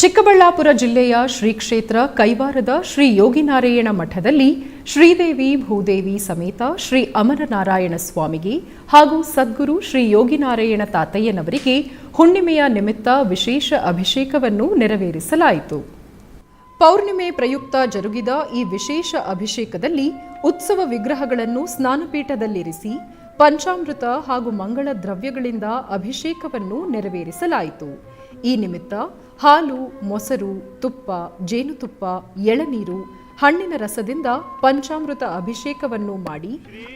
ಚಿಕ್ಕಬಳ್ಳಾಪುರ ಜಿಲ್ಲೆಯ ಶ್ರೀ ಕ್ಷೇತ್ರ ಕೈವಾರದ ಶ್ರೀ ಯೋಗಿನಾರಾಯಣ ಮಠದಲ್ಲಿ ಶ್ರೀದೇವಿ ಭೂದೇವಿ ಸಮೇತ ಶ್ರೀ ಅಮರನಾರಾಯಣ ಸ್ವಾಮಿಗೆ ಹಾಗೂ ಸದ್ಗುರು ಶ್ರೀ ಯೋಗಿನಾರಾಯಣ ತಾತಯ್ಯನವರಿಗೆ ಹುಣ್ಣಿಮೆಯ ನಿಮಿತ್ತ ವಿಶೇಷ ಅಭಿಷೇಕವನ್ನು ನೆರವೇರಿಸಲಾಯಿತು. ಪೌರ್ಣಿಮೆ ಪ್ರಯುಕ್ತ ಜರುಗಿದ ಈ ವಿಶೇಷ ಅಭಿಷೇಕದಲ್ಲಿ ಉತ್ಸವ ವಿಗ್ರಹಗಳನ್ನು ಸ್ನಾನಪೀಠದಲ್ಲಿರಿಸಿ ಪಂಚಾಮೃತ ಹಾಗೂ ಮಂಗಳ ದ್ರವ್ಯಗಳಿಂದ ಅಭಿಷೇಕವನ್ನು ನೆರವೇರಿಸಲಾಯಿತು. ಈ ನಿಮಿತ್ತ ಹಾಲು, ಮೊಸರು, ತುಪ್ಪ, ಜೇನುತುಪ್ಪ, ಎಳನೀರು, ಹಣ್ಣಿನ ರಸದಿಂದ ಪಂಚಾಮೃತ ಅಭಿಷೇಕವನ್ನು ಮಾಡಿ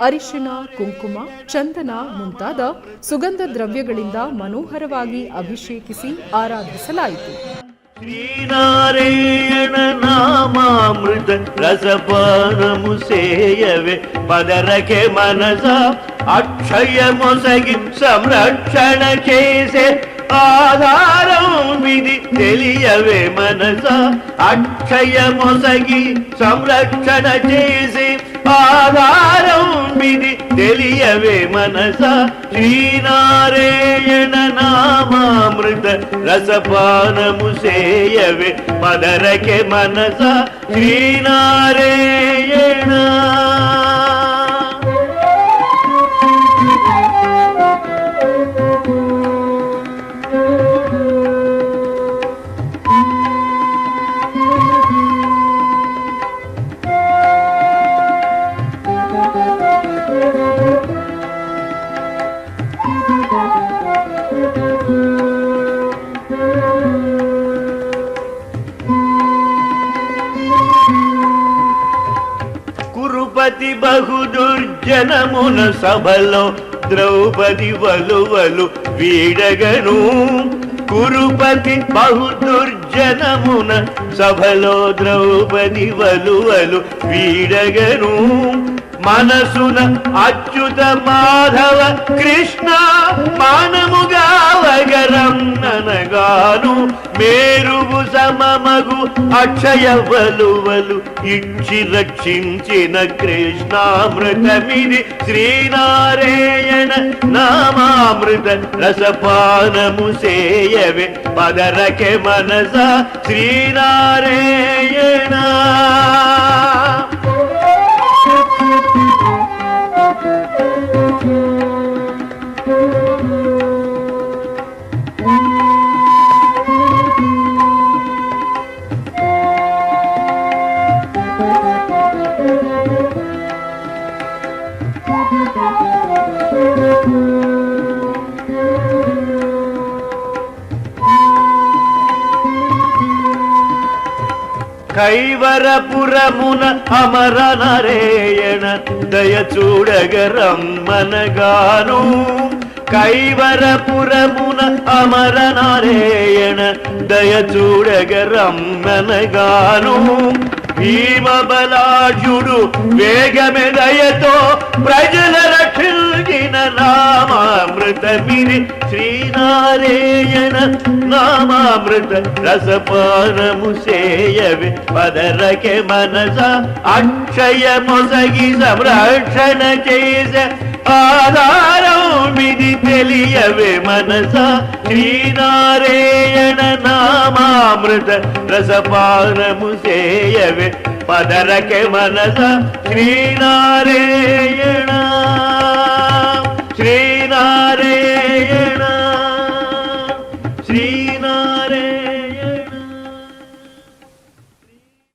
ಅರಿಶಿನ ಕುಂಕುಮ, ಚಂದನ ಮುಂತಾದ ಸುಗಂಧ ದ್ರವ್ಯಗಳಿಂದ ಮನೋಹರವಾಗಿ ಅಭಿಷೇಕಿಸಿ ಆರಾಧಿಸಲಾಯಿತು. ಶ್ರೀನಾರಾಯಣ ನಾಮಾಮೃತ ರಸಪಾನಮು ಸೇಯವೆ, ಪದರಕ್ಕೆ ಮನಸ అక్షయమొసగి సంరక్షణ చేసే ఆధారం విధి తెలియవే మనస. అక్షయమొసగి సంరక్షణ చేసే ఆధారం విధి తెలియవే మనస. శ్రీనారాయణ నామామృత రసపానము సేయవే మదరకే మనస. శ్రీనారాయణ ద్రౌపది బహు దుర్జనమున సభలో ద్రౌపది వలువలు వీడగను. కురుపతి బహుదుర్జనమున సభలో ద్రౌపది వలువలు వీడగను. మనసున అచ్యుత మాధవ కృష్ణ మానముగా వగరం మేరువు సమమగు అక్షయ వలువలు ఇచ్చి రక్షించిన కృష్ణామృతమిది శ్రీనారాయణ నామామృత రసపానము సేయవే. పదరకే మనస శ్రీనారాయణ కైవరపురమున అమర నరేయణ దయచూడగరమ్మనగాను. కైవరపురమున అమర నారాయణ దయచూడగరమ్మనగాను. భీమబలాఢ్యుడు వేగమె దయతో ప్రజల రక్షించిన నామామృతమిది శ్రీనారాయణ నామామృత రసపానము సేయవి. పదరకే మనస అక్షయ మొసగి సంరక్షణ చేస. ఆధారం విధి తెలియవే మనస శ్రీనారాయణ నామామృత రసపానము సేయవే. పదరకే మనస శ్రీనారాయణ.